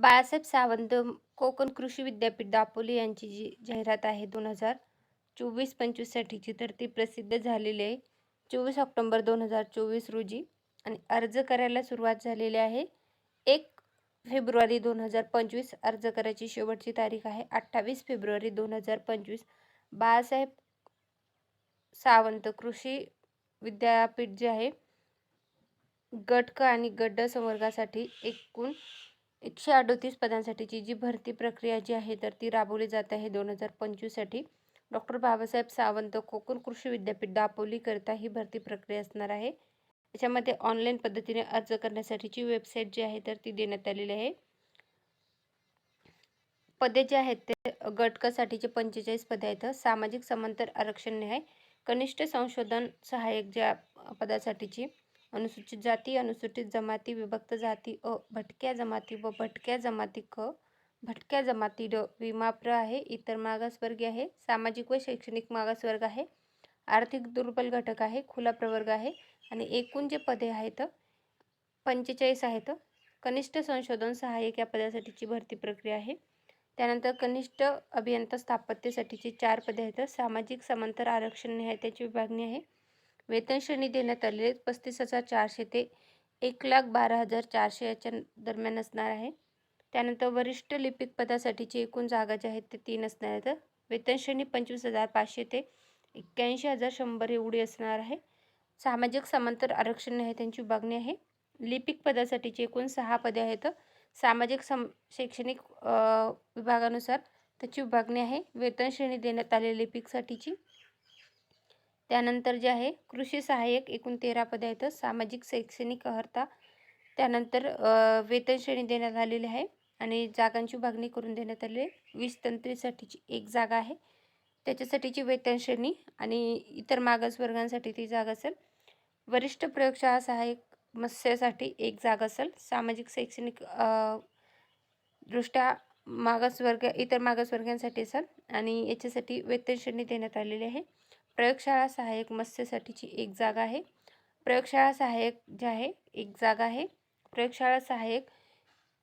बाळासाहेब सावंत कोकण कृषी विद्यापीठ दापोली यांची जी जाहिरात आहे दोन हजार चोवीस पंचवीससाठीची तर ती प्रसिद्ध झालेली आहे. चोवीस ऑक्टोंबर दोन हजार चोवीस रोजी आणि अर्ज करायला सुरुवात झालेली आहे. एक फेब्रुवारी दोन हजार पंचवीस अर्ज करायची शेवटची तारीख आहे. अठ्ठावीस फेब्रुवारी दोन हजार पंचवीस बाळासाहेब सावंत कृषी विद्यापीठ जे आहे गटक आणि गड्ड संवर्गासाठी एकूण एकशे अडोतीस पदांसाठीची जी भरती प्रक्रिया जी आहे तर ती राबवली जात आहे दोन हजार पंचवीससाठी. डॉक्टर बाबासाहेब सावंत कोकण कृषी विद्यापीठ दापोलीकरता ही भरती प्रक्रिया असणार आहे. त्याच्यामध्ये ऑनलाईन पद्धतीने अर्ज करण्यासाठीची वेबसाईट जी आहे तर ती देण्यात आलेली आहे. पदे जे आहेत ते गटकासाठीचे पंचेचाळीस पदे आहेत. सामाजिक समांतर आरक्षण आहे. कनिष्ठ संशोधन सहाय्यक ज्या पदासाठीची अनुसूचित जाती अनुसूचित जमाती विभक्त जाती अ भटक्या जमाती व भटक्या जमाती क भटक्या जमाती ड विमाप्र आहे इतर मागासवर्गीय आहे सामाजिक व शैक्षणिक मागासवर्ग आहे आर्थिक दुर्बल घटक आहे खुला प्रवर्ग आहे आणि एकूण जे पदे आहेत पंचेचाळीस आहेत कनिष्ठ संशोधन सहाय्यक या पदासाठीची भरती प्रक्रिया आहे. त्यानंतर कनिष्ठ अभियंता स्थापत्यसाठीची चार पदे आहेत सामाजिक समांतर आरक्षण न्याय त्याची विभागणी आहे वेतन श्रेणी देण्यात आलेले पस्तीस हजार चारशे ते एक लाख बारा हजार चारशे याच्या दरम्यान असणार आहे. त्यानंतर वरिष्ठ लिपिक पदासाठीची एकूण जागा ज्या आहेत ते तीन असणार आहेत वेतन श्रेणी पंचवीस हजार पाचशे ते एक्क्याऐंशी हजार शंभर एवढी असणार आहे. सामाजिक समांतर आरक्षण आहे त्यांची विभागणी आहे. लिपिक पदासाठीची एकूण सहा पदे आहेत. सामाजिक सम शैक्षणिक विभागानुसार त्याची विभागणी आहे. वेतन श्रेणी देण्यात आलेली लिपिकसाठीची त्यानंतर जे आहे कृषी सहाय्यक एकूण तेरा पदे आहेत. सामाजिक शैक्षणिक अर्हता त्यानंतर वेतनश्रेणी देण्यात आलेली आहे आणि जागांची विभागणी करून देण्यात आली आहे. वीस तंत्रीसाठीची एक जागा आहे. त्याच्यासाठीची वेतनश्रेणी आणि इतर मागासवर्गांसाठी ती जागा असेल. वरिष्ठ प्रयोगशाळा सहाय्यक मत्स्यासाठी एक जागा असेल. सामाजिक शैक्षणिक दृष्ट्या मागासवर्ग इतर मागासवर्गांसाठी असेल आणि याच्यासाठी वेतनश्रेणी देण्यात आलेली आहे. प्रयोगशाळा सहाय्यक मत्स्यसाठीची एक जागा आहे. प्रयोगशाळा सहाय्यक जे आहे एक जागा आहे. प्रयोगशाळा सहाय्यक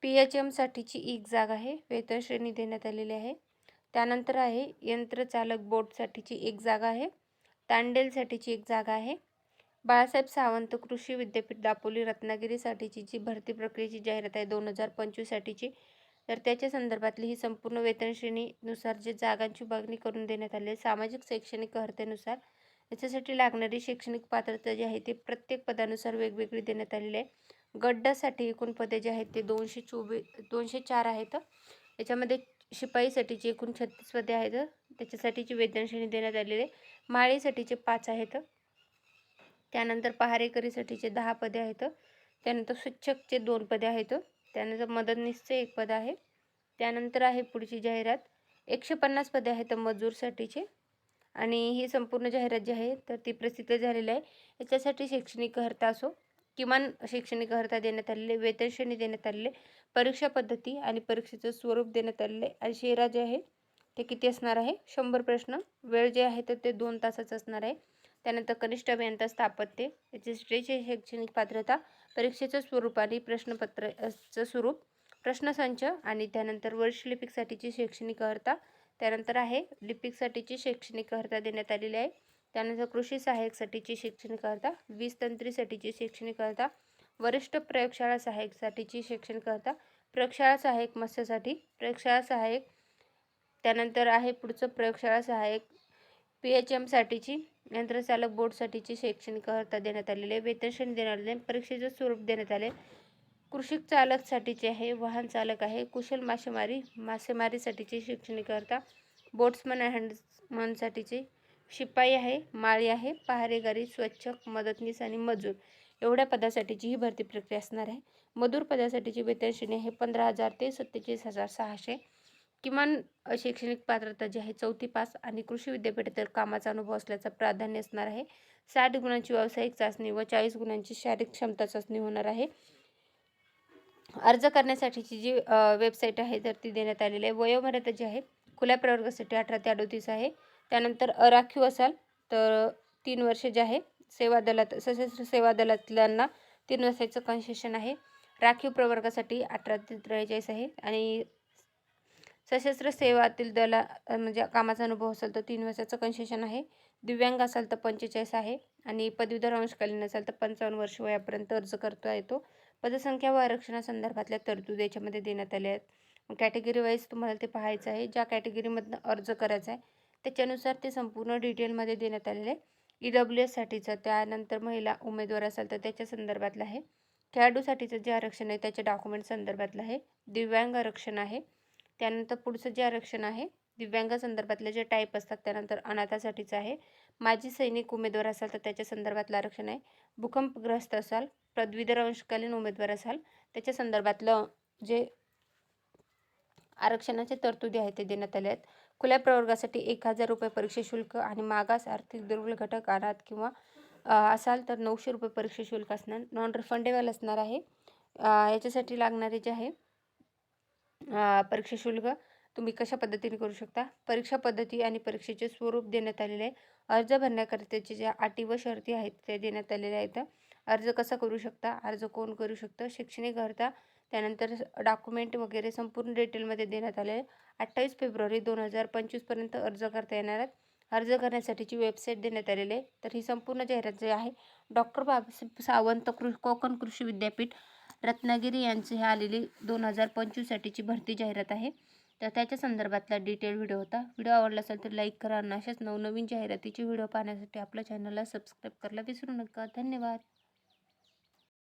पी एच एमसाठीची एक जागा आहे वेतन श्रेणी देण्यात आलेली आहे. त्यानंतर आहे यंत्रचालक बोर्डसाठीची एक जागा आहे. तांडेलसाठीची एक जागा आहे. बाळासाहेब सावंत कृषी विद्यापीठ दापोली रत्नागिरीसाठीची जी भरती प्रक्रियेची जाहिरात आहे दोन हजार पंचवीससाठीची तर त्याच्या संदर्भातली ही संपूर्ण वेतन श्रेणीनुसार जे जागांची विभागणी करून देण्यात आली आहे सामाजिक शैक्षणिक अर्हतेनुसार याच्यासाठी लागणारी शैक्षणिक पात्रता जी आहे ती प्रत्येक पदानुसार वेगवेगळी देण्यात आलेली आहे. गड्डासाठी एकूण पदे जे आहेत ते दोनशे चोवीस दोनशे चार आहेत. याच्यामध्ये शिपाईसाठीची एकूण छत्तीस पदे आहेत त्याच्यासाठीची वेतन श्रेणी देण्यात आलेली आहे माळीसाठीचे पाच आहेत त्यानंतर पहारेकरीसाठीचे दहा पदे आहेत त्यानंतर शिक्षकचे दोन पदे आहेत. त्यानंतर मदतनीसचं एक पद आहे त्यानंतर आहे पुढची जाहिरात. एकशे पन्नास पदे आहेत मजूरसाठीचे. आणि ही संपूर्ण जाहिरात जी आहे तर ती प्रसिद्ध झालेली आहे. याच्यासाठी शैक्षणिक अर्हता असो किमान शैक्षणिक अर्हता देण्यात आलेले वेतन श्रेणी देण्यात आलेले परीक्षा पद्धती आणि परीक्षेचं स्वरूप देण्यात आलेले आणि शेरा जे आहे ते किती असणार आहे? शंभर प्रश्न. वेळ जे आहे तर ते दोन तासाचं असणार आहे. त्यानंतर कनिष्ठ अभियंता स्थापत्य याच्यासाठी शैक्षणिक पात्रता परीक्षेचं स्वरूप आणि प्रश्नपत्राचं स्वरूप प्रश्नसंच आणि त्यानंतर वर्ष लिपिकसाठीची शैक्षणिक अर्हता त्यानंतर आहे लिपिकसाठीची शैक्षणिक अर्हता देण्यात आलेली आहे. त्यानंतर कृषी सहाय्यकसाठीची शैक्षणिक अर्हता वीज तंत्रीसाठीची शैक्षणिक अर्हता वरिष्ठ प्रयोगशाळा सहाय्यकसाठीची शैक्षणिक अर्हता प्रयोगशाळा सहाय्यक मत्स्यासाठी प्रयोगशाळा सहाय्यक त्यानंतर आहे पुढचं प्रयोगशाळा सहाय्यक पी एच एमसाठीची यंत्रचालक बोर्डसाठीची शैक्षणिक अर्हता देण्यात आलेले आहे वेतनश्रेणी देण्यात आले परीक्षेचं स्वरूप देण्यात आले. कृषी चालकसाठीचे आहे वाहन चालक आहे कुशल मासेमारी मासेमारीसाठीची शैक्षणिक अर्हता बोट्समन हँडमनसाठीची शिपाई आहे माळी आहे पहारेगारी स्वच्छक मदतनीस आणि मजूर. एवढ्या पदासाठीची ही भरती प्रक्रिया असणार आहे. मजूर पदासाठीची वेतन श्रेणी आहे पंधरा हजार ते सत्तेचाळीस हजार सहाशे. किमान शैक्षणिक पात्रता जी आहे चौथी पास आणि कृषी विद्यापीठातील कामाचा अनुभव असल्याचं प्राधान्य असणार आहे. साठ गुणांची व्यावसायिक चाचणी व चाळीस गुणांची शारीरिक क्षमता चाचणी होणार आहे. अर्ज करण्यासाठीची जी वेबसाईट आहे तर ती देण्यात आलेली आहे. वयोमर्यादा जी आहे खुल्या प्रवर्गासाठी अठरा ते अडोतीस आहे. त्यानंतर अराखीव असाल तर तीन वर्ष जे आहे सेवा दलात सशस्त्र सेवा दलातल्यांना तीन वर्षाचं कन्सेशन आहे. राखीव प्रवर्गासाठी अठरा ते त्रेचाळीस आहे आणि सशस्त्र सेवातील दला म्हणजे कामाचा अनुभव असेल तर तीन वर्षाचं कन्सेशन आहे. दिव्यांग असाल तर पंचेचाळीस आहे. आणि पदवीधर अंशकालीन असाल तर पंचावन्न वर्ष वयापर्यंत अर्ज करता येतो. पदसंख्या व आरक्षणासंदर्भातल्या तरतुदी याच्यामध्ये देण्यात आल्या आहेत. कॅटेगरी वाईज तुम्हाला ते पाहायचं आहे. ज्या कॅटेगरीमधनं अर्ज करायचा आहे त्याच्यानुसार ते संपूर्ण डिटेलमध्ये देण्यात आलेले आहे. ई डब्ल्यू एससाठीचं त्यानंतर महिला उमेदवार असाल तर त्याच्या संदर्भातलं आहे. खेळाडूसाठीचं जे आरक्षण आहे त्याच्या डॉक्युमेंट संदर्भातलं आहे. दिव्यांग आरक्षण आहे. त्यानंतर पुढचं जे आरक्षण आहे दिव्यांग संदर्भातले जे टाईप असतात त्यानंतर अनाथासाठीचं आहे. माजी सैनिक उमेदवार असाल तर त्याच्या संदर्भातलं आरक्षण आहे. भूकंपग्रस्त असाल पदवीधर अंशकालीन उमेदवार असाल त्याच्या संदर्भातलं जे आरक्षणाचे तरतुदी आहेत ते देण्यात आले आहेत. खुल्या प्रवर्गासाठी एक हजार रुपये परीक्षा शुल्क आणि मागास आर्थिक दुर्बल घटक अनाथ किंवा असाल तर नऊशे रुपये परीक्षा शुल्क असणार नॉन रिफंडेबल असणार आहे. याच्यासाठी लागणारे जे आहे परीक्षा शुल्क तुम्ही कशा पद्धतीने करू शकता? परीक्षा पद्धती आणि परीक्षेचे स्वरूप देण्यात आलेले आहे. अर्ज भरण्याकरिताचे ज्या अटी व शर्ती आहेत ते देण्यात आलेल्या आहेत. अर्ज कसा करू शकता? अर्ज कोण करू शकतं? शैक्षणिक अर्हता त्यानंतर डॉक्युमेंट वगैरे संपूर्ण डिटेलमध्ये देण्यात आले आहे. अठ्ठावीस फेब्रुवारी दोन हजार पंचवीसपर्यंत अर्ज करता येणार आहेत. अर्ज करण्यासाठीची वेबसाईट देण्यात आलेली आहे. तर ही संपूर्ण जाहिरात जी आहे डॉक्टर बाबासाहेब सावंत कृ कोकण कृषी विद्यापीठ रत्नागिरी यांचं हे आलेली दोन हजार पंचवीससाठीची भरती जाहिरात आहे. तर त्याच्या संदर्भातला डिटेल व्हिडिओ होता. व्हिडिओ आवडला असेल तर लाईक करा आणि अशाच नवनवीन जाहिरातीचे व्हिडिओ पाहण्यासाठी आपल्या चॅनलला सबस्क्राईब करायला विसरू नका. धन्यवाद.